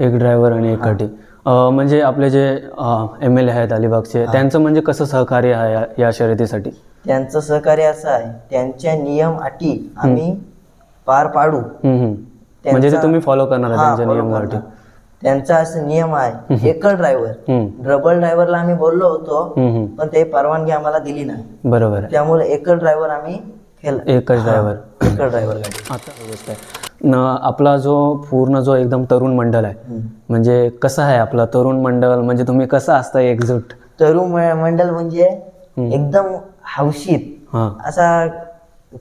एक ड्रायव्हर आणि एक अं, म्हणजे आपले जे एम एल ए आहेत अलिबागचे त्यांचं म्हणजे कसं सहकार्य आहे या- या शर्यतीसाठी? त्यांचं सहकार्य असं आहे. त्यांच्या नियम अटी आम्ही पार पाडू. हम्म, हम्म. म्हणजे ते त्यांचा- तुम्ही फॉलो करणार आहे हा, त्यांच्या follow नियम अटी. त्यांचा असं नियम आहे. एकल ड्रायव्हर डबल ड्रायव्हरला आम्ही बोललो होतो. पण ते परवानगी आम्हाला दिली नाही. बरोबर त्यामुळे एकल ड्रायव्हर आम्ही केलं एकच ड्रायव्हर एकल ड्रायव्हर गाडी. आता गोष्ट आहे. आपला जो पूर्ण जो एकदम तरुण मंडळ आहे म्हणजे कसं आहे आपला तरुण मंडळ म्हणजे तुम्ही कसं असता एकजूट? तरुण मंडळ म्हणजे एकदम हौशीत. असा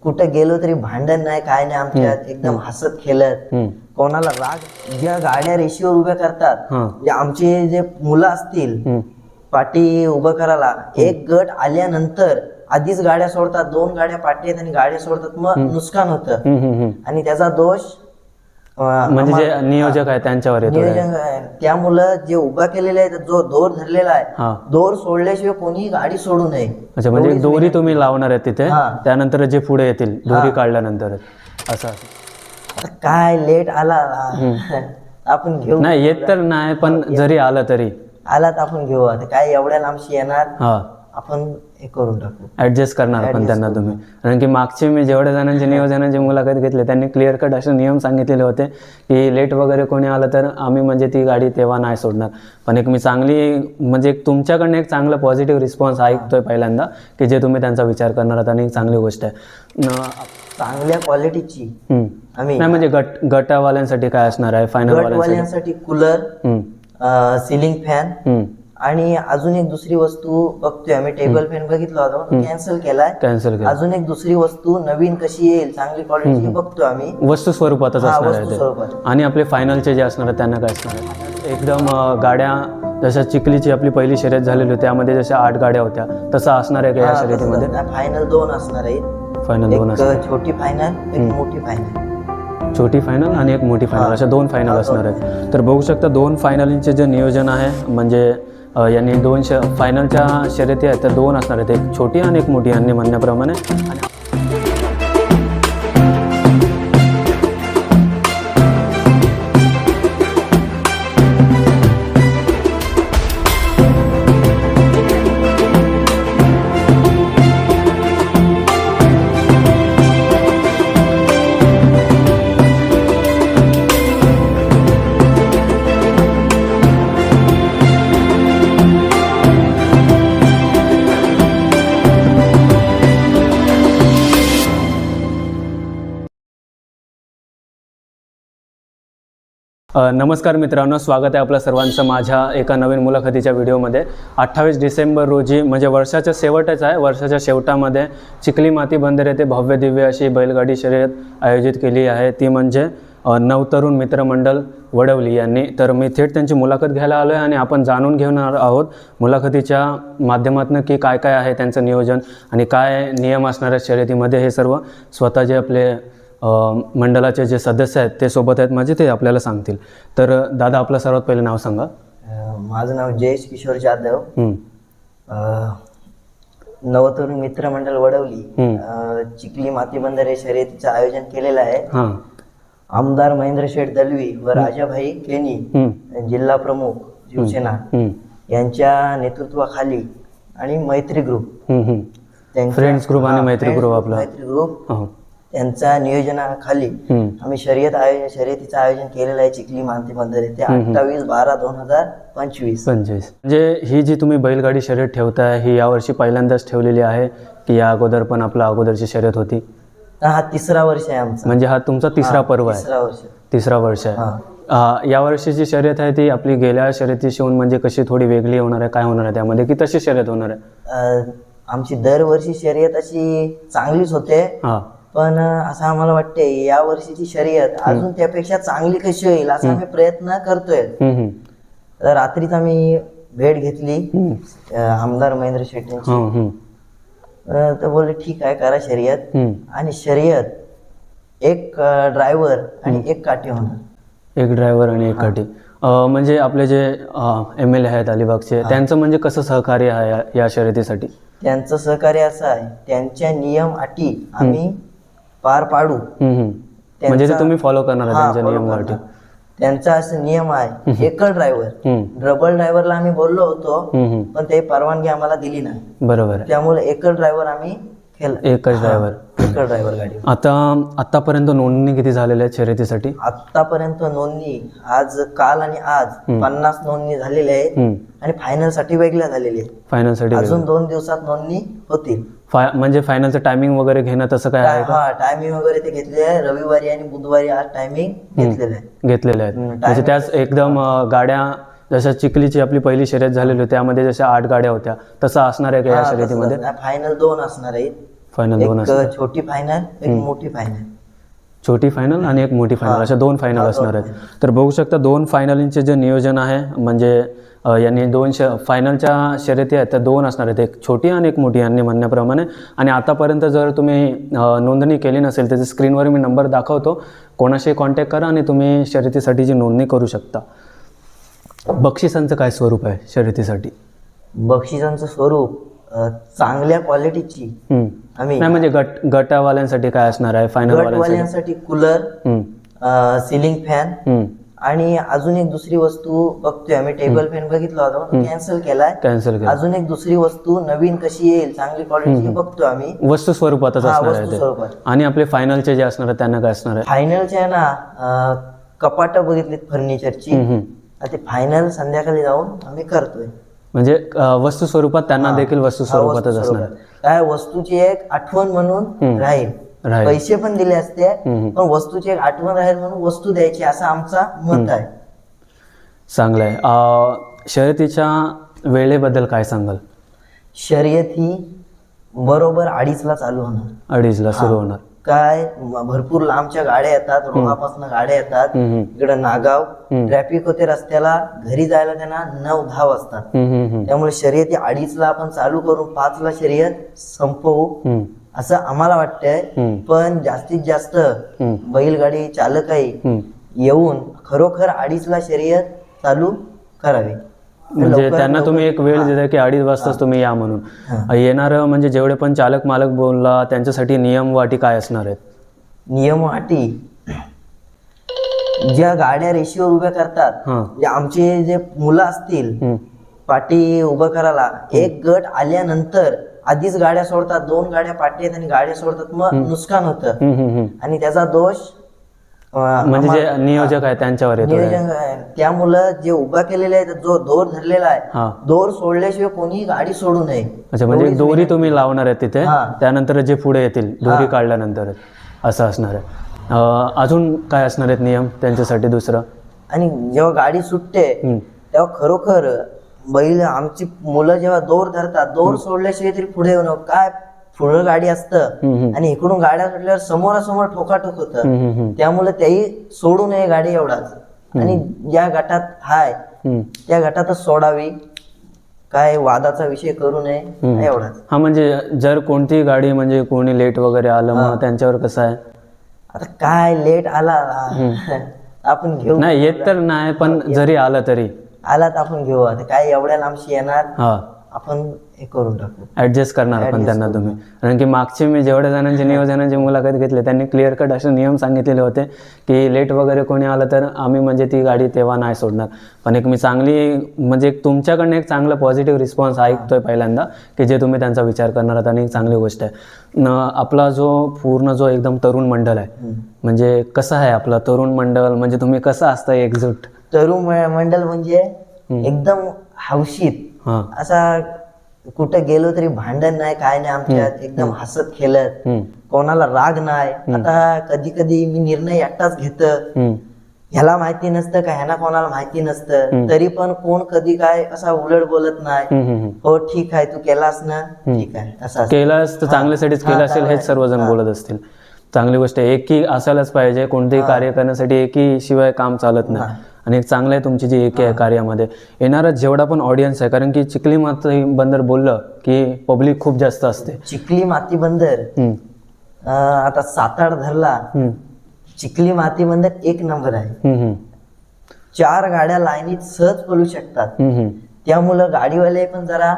कुठं गेलो तरी भांडण नाही काय नाही आमच्यात. एकदम हसत खेळत. कोणाला राग ज्या गाड्या रेषेवर उभ्या करतात आमचे जे मुलं असतील पाठी उभं करायला एक गट आल्यानंतर आधीच गाड्या सोडतात दोन गाड्या पाठी आहेत आणि गाड्या सोडतात मग नुकसान होतं. हम्म. आणि त्याचा दोष अं, म्हणजे जे नियोजक आहे त्यांच्यावर येतो नियोजन आहे. त्यामुळं जे उभा केलेले आहे जो दोर धरलेला आहे हा. दोर सोडल्याशिवाय कोणीही गाडी सोडू नये. अच्छा म्हणजे एक दोरी तुम्ही लावणार आहे तिथे हा. त्यानंतर जे पुढे येतील दोरी काढल्यानंतर. असं आता काय लेट आला. आपण घेऊ. नाही येत तर नाही पण जरी आलं तरी. आला तर आपण घेऊ. आता काय एवढ्या लांबशी येणार? हा. आपण हे करून टाकू. ऍडजस्ट करणार पण त्यांना तुम्ही. कारण की मागचे मी जेवढ्या जणांचे नियोजनाची मुलाखत घेतली त्यांनी क्लिअर कट असे नियम सांगितलेले होते की लेट वगैरे कोणी आलं तर आम्ही म्हणजे ती गाडी तेव्हा नाही सोडणार. पण एक मी चांगली म्हणजे तुमच्याकडनं एक चांगला पॉझिटिव्ह रिस्पॉन्स ऐकतोय पहिल्यांदा की जे तुम्ही त्यांचा विचार करणार आहात आणि एक चांगली गोष्ट आहे. चांगल्या क्वालिटीची. आम्ही नाही म्हणजे गट गटावाल्यांसाठी काय असणार आहे? फायनल वाल्यांसाठी? Cooler ceiling fan. आणि अजून एक दुसरी वस्तू बघतोय आम्ही टेबल फॅन बघितला होता कॅन्सल केलाय. कॅन्सल केलं. अजून एक दुसरी वस्तू नवीन कशी येईल चांगली क्वालिटीची बघतो आम्ही. वस्तू स्वरूपातच असणार आहे आणि आपले फायनलचे जे असणार त्यांना काय असणार आहे? एकदम गाड्या जशा चिखलीची आपली पहिली शर्यत झालेली होती त्यामध्ये जशा आठ गाड्या होत्या तसं असणार आहे का या शर्यतीमध्ये? फायनल दोन असणार आहेत. फायनल दोन असणार छोटी फायनल एक मोठी फायनल छोटी फायनल आणि एक मोठी फायनल अशा दोन फायनल असणार आहेत. तर बघू शकता दोन फायनलींचे जे नियोजन आहे म्हणजे यांनी दोन श फायनलच्या शर्यती आहेत त्या दोन असणार आहेत. एक छोटी आणि एक मोठी यांनी म्हणण्याप्रमाणे. आणि नमस्कार मित्रांनो स्वागत आहे आपलं सर्वांचं माझ्या एका नवीन मुलाखतीच्या व्हिडिओमध्ये. अठ्ठावीस डिसेंबर रोजी म्हणजे वर्षाच्या शेवटच आहे वर्षाच्या शेवटामध्ये चिखली माती बंदर येथे भव्य दिव्य अशी बैलगाडी शर्यत आयोजित केली आहे. ती म्हणजे नवतरुण मित्रमंडळ वडवली यांनी. तर मी थेट त्यांची मुलाखत घ्यायला आलो आहे आणि आपण जाणून घेणार आहोत मुलाखतीच्या माध्यमातून की काय काय आहे त्यांचं नियोजन आणि काय नियम असणार आहेत शर्यतीमध्ये हे सर्व स्वतः जे आपले मंडळाचे जे सदस्य आहेत ते सोबत आहेत माझे ते आपल्याला सांगतील. तर दादा आपलं सर्वात पहिलं नाव सांगा. माझं नाव जयेश किशोर जाधव. हं, नवतरुण मित्र मंडळ वडवली. चिखली माती बंदर हे शर्यतीचं आयोजन केलेलं आहे. आमदार महेंद्र शेठ दलवी व राजाभाई केनी जिल्हा प्रमुख शिवसेना यांच्या नेतृत्वाखाली आणि मैत्री ग्रुप. फ्रेंड्स ग्रुप आणि मैत्री ग्रुप आपला. मैत्री ग्रुप. त्यांच्या नियोजनाखाली आम्ही शर्यत आयोजन शर्यतीचं आयोजन केलेलं आहे चिखली मानती बंदर. येथे अठ्ठावीस बारा दोन हजार पंचवीस. पंचवीस. म्हणजे ही जी तुम्ही बैलगाडी शर्यत ठेवताय ही यावर्षी पहिल्यांदाच ठेवलेली आहे की या अगोदर पण आपला अगोदरची शर्यत होती? हा तिसरा वर्ष आहे आमचा. म्हणजे हा तुमचा तिसरा पर्व आहे. तिसरा वर्ष. तिसरा वर्ष आहे. हा. अ, या वर्षीची शर्यत आहे ती आपली गेल्या शर्यतीशिवून म्हणजे कशी थोडी वेगळी होणार आहे काय होणार आहे त्यामध्ये? की तशी शर्यत होणार आहे? आमची दरवर्षी शर्यत अशी चांगलीच होते. हां. पण असं आम्हाला वाटते या वर्षीची शर्यत अजून त्यापेक्षा चांगली कशी होईल असा आम्ही प्रयत्न करतोय. तर रात्रीच आम्ही भेट घेतली आमदार महेंद्र शेट्टी हं. तर बोलले ठीक आहे करा शर्यत. आणि शर्यत एक ड्रायव्हर आणि एक काठी होणार. एक ड्रायव्हर आणि एक काठी. म्हणजे आपले जे एम एल ए आहेत अलिबागचे त्यांचं म्हणजे कसं सहकार्य आहे या- या शर्यतीसाठी? त्यांचं सहकार्य असं आहे त्यांच्या नियम अटी आम्ही पार पाडू. म्हणजे ते तुम्ही फॉलो करणार त्यांच्या. त्यांचा असं नियम आहे एकल ड्रायव्हर डबल ड्रायव्हरला आम्ही बोललो होतो. पण ते परवानगी आम्हाला दिली नाही. बरोबर त्यामुळे एकल ड्रायव्हर आम्ही केलं. एकच ड्रायव्हर एकल ड्रायव्हर गाडी. आता आतापर्यंत नोंदणी किती झालेल्या आहेत शर्यतीसाठी? आतापर्यंत नोंदणी आज काल आणि आज पन्नास नोंदणी झालेल्या आहेत आणि फायनलसाठी वेगळ्या झालेल्या आहेत. फायनलसाठी अजून दोन दिवसात नोंदणी होतील. फाय म्हणजे फायनलचं टायमिंग वगैरे घेणं तसं काय आहे हा टायमिंग वगैरे ते घेतले आहे. रविवारी आणि बुधवारी आज टायमिंग घेतलेलं आहे. घेतलेले आहेत म्हणजे त्याच एकदम अं, गाड्या जशा चिखलीची आपली पहिली शर्यत झालेली होती त्यामध्ये जशा आठ गाड्या होत्या तसं असणार आहे का या शर्यतीमध्ये? फायनल दोन असणार आहेत. फायनल दोन असणार. एक छोटी फायनल एक मोठी फायनल छोटी फायनल आणि एक मोठी फायनल अशा दोन फायनल असणार आहेत. तर बघू शकता दोन फायनलींचे जे नियोजन आहे म्हणजे यांनी दोन श फायनलच्या शर्यती आहेत त्या दोन असणार आहेत. एक छोटी आणि एक मोठी यांनी म्हणण्याप्रमाणे. आणि आतापर्यंत जर तुम्ही नोंदणी केली नसेल त्याच्या स्क्रीनवर मी नंबर दाखवतो. कोणाशी कॉन्टॅक्ट करा आणि तुम्ही शर्यतीसाठीची नोंदणी करू शकता. बक्षिसांचं काय स्वरूप आहे शर्यतीसाठी? बक्षिसांचं स्वरूप चांगल्या क्वालिटीची. आम्ही नाही म्हणजे गट गटावाल्यांसाठी काय असणार आहे? फायनलवाल्यांसाठी गटवाल्यांसाठी कूलर. Ceiling fan. आणि अजून एक दुसरी वस्तू बघतोय आम्ही टेबल फॅन बघितला होता कॅन्सल केलाय. कॅन्सल केलं. अजून एक दुसरी वस्तू नवीन कशी येईल चांगली क्वालिटीची बघतो आम्ही. वस्तू स्वरूपातच स्वरूपात. आणि आपले फायनलचे जे असणार आहे त्यांना काय असणार आहे? फायनलच्या ना कपाट बघितलीत फर्निचरची ते फायनल संध्याकाळी जाऊन आम्ही करतोय. म्हणजे वस्तू स्वरूपात त्यांना देखील वस्तू स्वरूपातच असणार. काय वस्तूची एक आठवण म्हणून राहील. पैसे पण दिले असते. पण वस्तूची एक आठवण राहील म्हणून वस्तू द्यायची असं आमचा मत आहे. चांगलं आहे शर्यतीच्या वेळेबद्दल काय सांगाल? शर्यत ही बरोबर अडीचला चालू होणार. अडीचला सुरू होणार. काय भरपूर लांबच्या गाड्या येतात रोहापासून गाड्या येतात. इकडं नागाव ट्रॅफिक होते रस्त्याला घरी जायला त्यांना नऊ दहा वाजतात. त्यामुळे शर्यती अडीचला आपण चालू करून पाचला शर्यत संपवू असं आम्हाला वाटतंय. पण जास्तीत जास्त. बैलगाडी हम्म. येऊन खरोखर अडीचला शर्यत चालू करावी म्हणजे त्यांना तुम्ही एक वेळ दिला की अडीच वाजताच तुम्ही या म्हणून. येणारं म्हणजे जेवढे पण चालक मालक बोलला त्यांच्यासाठी नियम वाटी काय असणार आहेत? नियम अटी ज्या गाड्या रेषेवर उभ्या करतात म्हणजे आमचे जे मुलं असतील पाठी उभं करायला एक गट आल्यानंतर आधीच गाड्या सोडतात दोन गाड्या पाठी आहेत आणि गाड्या सोडतात मग नुकसान होतं. आणि त्याचा दोष म्हणजे जे नियोजक आहे त्यांच्यावर येतो नियोजन. त्यामुळं जे उभा केलेले आहे जो दोर धरलेला आहे हा. दोर सोडल्याशिवाय कोणी गाडी सोडू नये. अच्छा म्हणजे दोरी तुम्ही लावणार आहे तिथे हा. त्यानंतर जे पुढे येतील दोरी काढल्यानंतर असं असणार आहे. अं, अजून काय असणार आहेत नियम त्यांच्यासाठी दुसरं? आणि जेव्हा गाडी सुटते हम्म, तेव्हा खरोखर बैल आमची मुलं जेव्हा दोर धरतात दोर सोडल्याशिवाय तरी पुढे येऊ नको. काय पुढं गाडी असतं आणि इकडून गाड्या सुटल्यावर समोरासमोर ठोकाठोक होतं. त्यामुळे तेही सोडू नये गाडी एवढाच. आणि ज्या गटात हाय. त्या गटातच सोडावी. काय वादाचा विषय करू नये एवढाच. हा म्हणजे जर कोणती गाडी म्हणजे कोणी लेट वगैरे आलं मग त्यांच्यावर कसं आहे? आता काय लेट आला? आपण घेऊ. नाही येत तर नाही पण जरी आलं तरी. आला तर आपण घेऊ. आता काय एवढ्या लांबशी येणार? आपण हे करून टाकू. ऍडजस्ट करणार पण त्यांना तुम्ही. कारण की मागचे मी जेवढ्या जणांची नियोजनाची मुलाखत घेतली त्यांनी क्लिअर कट असे नियम सांगितलेले होते की लेट वगैरे कोणी आलं तर आम्ही म्हणजे ती गाडी तेव्हा नाही सोडणार. पण एक मी चांगली म्हणजे एक तुमच्याकडनं एक चांगला पॉझिटिव्ह रिस्पॉन्स ऐकतोय पहिल्यांदा की जे तुम्ही त्यांचा विचार करणार आहात आणि एक चांगली गोष्ट आहे. न आपला जो पूर्ण जो एकदम तरुण मंडळ आहे म्हणजे कसं आहे आपला तरुण मंडळ? म्हणजे तुम्ही कसं असतं एकजूट तरुण मंडळ म्हणजे एकदम हौशीत हां. असा कुठं गेलो तरी भांडण नाही काय नाही आमच्यात एकदम हसत खेळत. कोणाला राग नाही. आता कधी कधी मी निर्णय एकटाच घेत. ह्याला माहिती नसतं का ह्याला कोणाला माहिती नसतं. तरी पण कोण कधी काय असा उलट बोलत नाही. हो ठीक आहे तू केलास ना? ठीक आहे असं. केलंस तर चांगल्यासाठीच केलं असेल हेच सर्वजण बोलत असतील. चांगली गोष्ट आहे एकी असायलाच पाहिजे कोणतेही कार्य करण्यासाठी एकी शिवाय काम चालत नाही. आणि एक चांगलं आहे तुमची जी एकी आहे कार्यामध्ये. येणारा जेवढा पण ऑडियन्स आहे कारण की चिखली मात्र बंदर बोललं की पब्लिक खूप जास्त असते. चिखली माती बंदर? आता साताड धरला चिखली माती बंदर एक नंबर आहे. चार गाड्या लाईनीत सहज पळू शकतात. त्यामुळं गाडीवाले पण जरा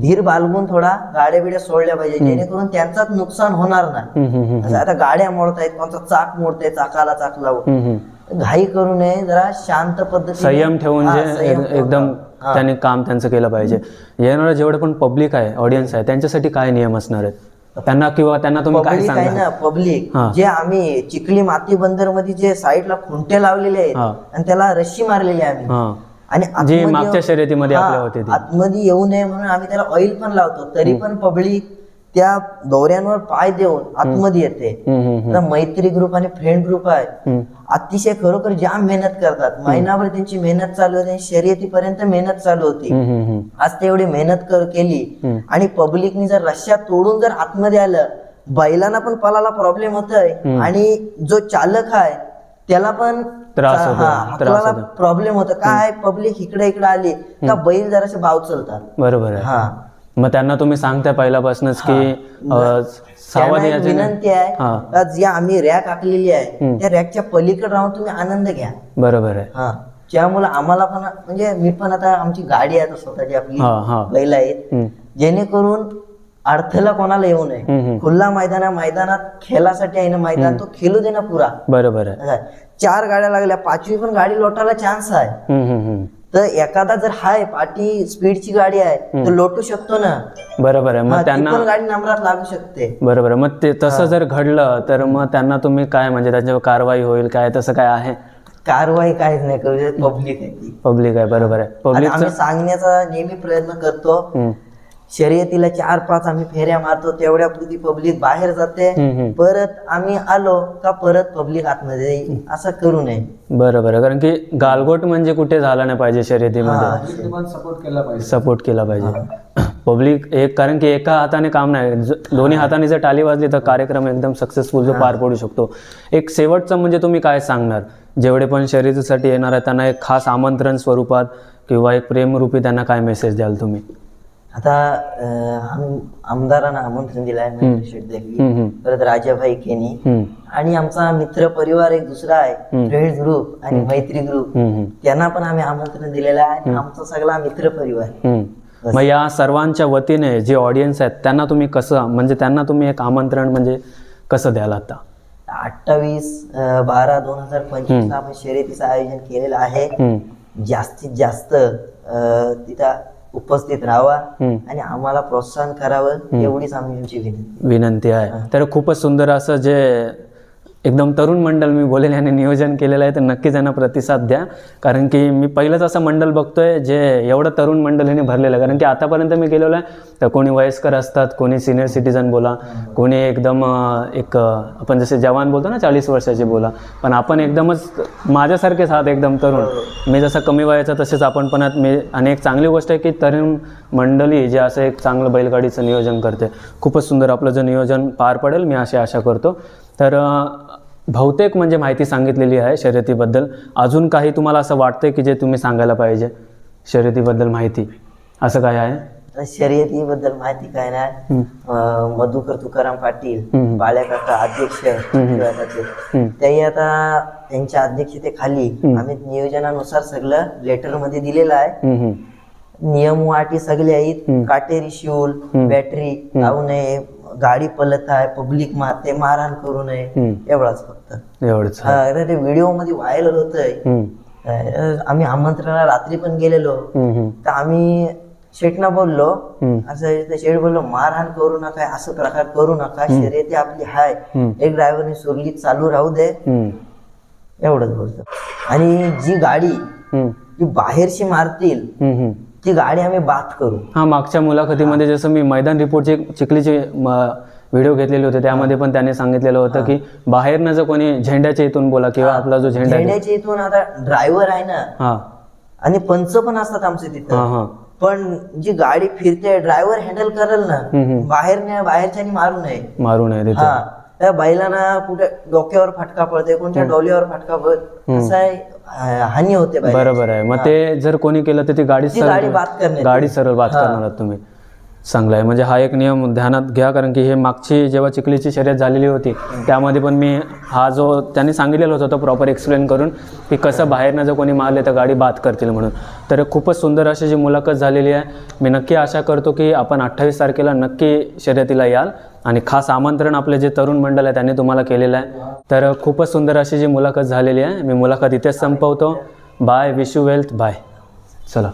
धीर बाळगून थोडा गाड्या बिड्या सोडल्या पाहिजे जेणेकरून त्यांचाच नुकसान होणार नाही. आता गाड्या मोडतायत कोणता चाक मोडताय चाकाला चाक लावून. घाई करू नये जरा शांत पद्धतीने. संयम ठेवून जे. एकदम त्यांनी काम त्यांचं केलं पाहिजे. येणारं जेवढे पण पब्लिक आहे ऑडियन्स आहे त्यांच्यासाठी काय नियम असणार आहेत? त्यांना किंवा त्यांना तुम्ही काय सांगा ना पब्लिक. जे आम्ही चिखली माती बंदरमध्ये जे साईडला खुंटे लावलेले आहेत. आणि त्याला रस्सी मारलेली आहे आम्ही. आणि जी मागच्या शर्यतीमध्ये आपल्या होती. आतमध्ये येऊ नये म्हणून आम्ही त्याला ऑइल पण लावतो तरी पण पब्लिक त्या दोऱ्यांवर पाय देऊन आतमध्ये येते. मैत्री ग्रुप आणि फ्रेंड ग्रुप आहे. अतिशय खरोखर जाम मेहनत करतात. महिनाभर त्यांची मेहनत चालू होती शर्यतीपर्यंत मेहनत चालू होती. आज ते एवढी मेहनत कर केली. आणि पब्लिकनी जर रश्या तोडून जर आतमध्ये आलं बैलांना पण पलाला प्रॉब्लेम होतोय. आणि जो चालक आहे त्याला पण हा. प्रॉब्लेम होतो काय पब्लिक इकडे इकडे आली का बैल जरासे भाव चालतात बरोबर हा. मग त्यांना तुम्ही सांगताय पहिल्यापासूनच की त्यांना सावध एक याचे विनंती. आहे जी आम्ही रॅक आखलेली आहे त्या रॅकच्या पलीकडे राहून तुम्ही आनंद घ्या. बरोबर आहे. हा. त्यामुळे आम्हाला पण म्हणजे मी पण आता आमची गाडी आहे आता स्वतःची आपली हा हा. बैल आहेत. हम्म, जेणेकरून अडथळा कोणाला येऊ नये. हम्म. खुल्ला मैदान आहे मैदानात खेळासाठी आहे ना मैदान तो खेळू दे ना पुरा. बरोबर आहे. आहे. चार गाड्या लागल्या पाचवी पण गाडी लोटायला चान्स आहे. हम्म, हम्म, हम्म. तर एखादा जर हाय पाठी स्पीडची गाडी आहे तर लोटू शकतो ना? बरोबर आहे. मग त्यांना गाडी नंबरात लागू शकते. बरोबर आहे. मग ते तसं जर घडलं तर मग त्यांना तुम्ही काय म्हणजे त्याच्यावर कारवाई होईल काय तसं काय आहे? कारवाई काहीच नाही करू पब्लिक आहे पब्लिक आहे बरोबर आहे. पब्लिक सांगण्याचा नेहमी प्रयत्न करतो शर्यतीला चार पाच आम्ही फेऱ्या मारतो तेवढ्या पुरती पब्लिक बाहेर जाते. परत आम्ही आलो का परत पब्लिक आतमध्ये येईल असं करू नये. बरोबर आहे कारण की गालगोट म्हणजे कुठे झाला नाही पाहिजे शर्यतीमध्ये. हा. सपोर्ट केला पाहिजे. पब्लिक एक कारण की एका हाताने काम नाही. दोन्ही हाताने जर टाली वाजली तर कार्यक्रम एकदम सक्सेसफुल जो पार पडू शकतो. एक शेवटचं म्हणजे तुम्ही काय सांगणार? जेवढे पण शर्यतीसाठी येणार आहेत त्यांना एक खास आमंत्रण स्वरूपात किंवा एक प्रेमरूपी त्यांना काय मेसेज द्याल तुम्ही? आता आमदारांना आमंत्रण दिलं आहे महेंद्र शेठ हम्म, परत राजाभाई केनी हम्म, आणि आमचा मित्र परिवार एक दुसरा आहे फ्रेंड्स ग्रुप आणि मैत्री ग्रुप. हम्म, हम्म, त्यांना पण आम्ही आमंत्रण दिलेलं आहे. आणि आमचा सगळा मित्र परिवार हम्म. मग या सर्वांच्या वतीने जे ऑडियन्स आहेत त्यांना तुम्ही कसं म्हणजे त्यांना तुम्ही एक आमंत्रण म्हणजे कसं द्याल आता? अठ्ठावीस अं, बारा दोन हजार पंचवीस ला आपण शर्यतीचं आयोजन केलेलं आहे. हम्म, जास्तीत जास्त अं, तिथं उपस्थित राहावा. आणि आम्हाला प्रोत्साहन करावं एवढीच आम्ही तुमची विनंती. विनंती आहे. तर खूपच सुंदर असं जे एकदम तरुण मंडळ मी बोलेल याने नियोजन केलेलं आहे तर नक्कीच त्यांना प्रतिसाद द्या. कारण की मी पहिलंच असं मंडळ बघतोय जे एवढं तरुण मंडळ याने भरलेलं आहे. कारण की आतापर्यंत मी गेलेलो आहे तर कोणी वयस्कर असतात कोणी सिनियर सिटीजन बोला कोणी एकदम एक आपण जसे जवान बोलतो ना चाळीस वर्षाचे बोला पण आपण एकदमच माझ्यासारखेच आहात एकदम तरुण. मी जसं कमी वयाचा तसेच आपण पण आहात. मी आणि एक चांगली गोष्ट आहे की तरुण मंडळी जे असं एक चांगलं बैलगाडीचं नियोजन करते. खूपच सुंदर आपलं जे नियोजन पार पडेल मी अशी आशा करतो. तर बहुतेक म्हणजे माहिती सांगितलेली आहे शर्यतीबद्दल. अजून काही तुम्हाला असं वाटतंय की जे तुम्ही सांगायला पाहिजे? शर्यतीबद्दल माहिती. असं काय आहे? तर शर्यतीबद्दल माहिती काय नाही. मधुकर तुकाराम पाटील हम्म. बाळ्या काका अध्यक्ष. त्याही आता त्यांच्या अध्यक्षतेखाली आम्ही नियोजनानुसार सगळं लेटरमध्ये दिलेलं आहे. नियम व अटी सगळे आहेत. काटेरी शिवल बॅटरी लावू नये गाडी पलत आहे पब्लिक मारते मारहाण करू नये. एवढाच फक्त. एवढंच. हा, अरे ते व्हिडिओमध्ये व्हायरल होतंय. हम्म, अं, आम्ही आमंत्रणाला रात्री पण गेलेलो. तर आम्ही शेठना बोललो. असं ते शेठ बोललो मारहाण करू नका असं प्रकार करू नका शर्यती आपली हाय. एक ड्रायव्हरने सुरलीत चालू राहू दे. एवढंच बोलतो. आणि जी गाडी जी बाहेरशी मारतील. ती गाडी आम्ही बात करू. हा मागच्या मुलाखतीमध्ये जसं मी मैदान रिपोर्टची चिखलीचे व्हिडिओ घेतलेले होते त्यामध्ये पण त्याने सांगितलेलं होतं की बाहेरनं जर कोणी झेंड्याच्या इथून बोला किंवा आपला जो झेंडा झेंड्याच्या इथून आता ड्रायव्हर आहे ना हा. आणि पंच पण असतात आमचे तिथं. हा पण जी गाडी फिरते ड्रायव्हर हँडल करेल ना. बाहेर नाही बाहेरच्यानी मारू नये. मारू नये हा. त्या बैलांना कुठे डोक्यावर फटका पडते कोणत्या डोल्यावर फटका पडत असं आहे हानी होते. बरोबर आहे. मग ते जर कोणी केलं तर ती गाडी गाडी करण्यात गाडी सरळ बाद करणार तुम्ही. चांगला आहे. म्हणजे हा एक नियम ध्यानात घ्या कारण की हे मागची जेव्हा चिखलीची शर्यत झालेली होती त्यामध्ये पण मी हा जो त्यांनी सांगितलेलं होतं तो प्रॉपर एक्सप्लेन करून की कसं बाहेरनं जर कोणी मारले तर गाडी बाद करतील म्हणून. तर खूपच सुंदर अशी जी मुलाखत झालेली आहे. मी नक्की आशा करतो की आपण अठ्ठावीस तारखेला नक्की शर्यतीला याल. आणि खास आमंत्रण आपले जे तरुण मंडळ आहे त्यांनी तुम्हाला केलेलं आहे. तर खूपच सुंदर अशी जी मुलाखत झालेली आहे. मी मुलाखत इथेच संपवतो. Bye wish you wealth bye चला.